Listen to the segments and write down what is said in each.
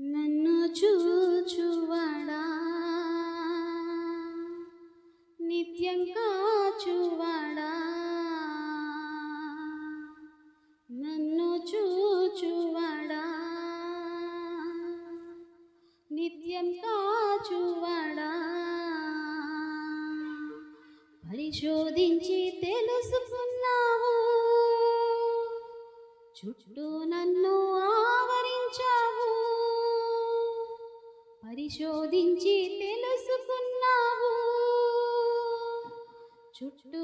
నన్ను చూచువడా? నిత్యం కాచువాడా? నన్ను చూచువడా? నిత్యం కాచువాడా? పరిశోధించి తెలుసుకున్నావు. చుట్టూ నన్ను ఆవరించా పరిశోధించి తెలుసుకున్నావు. చుట్టూ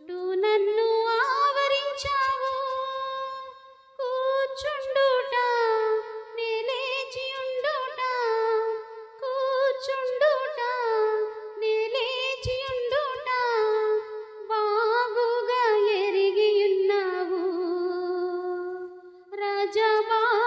Come on.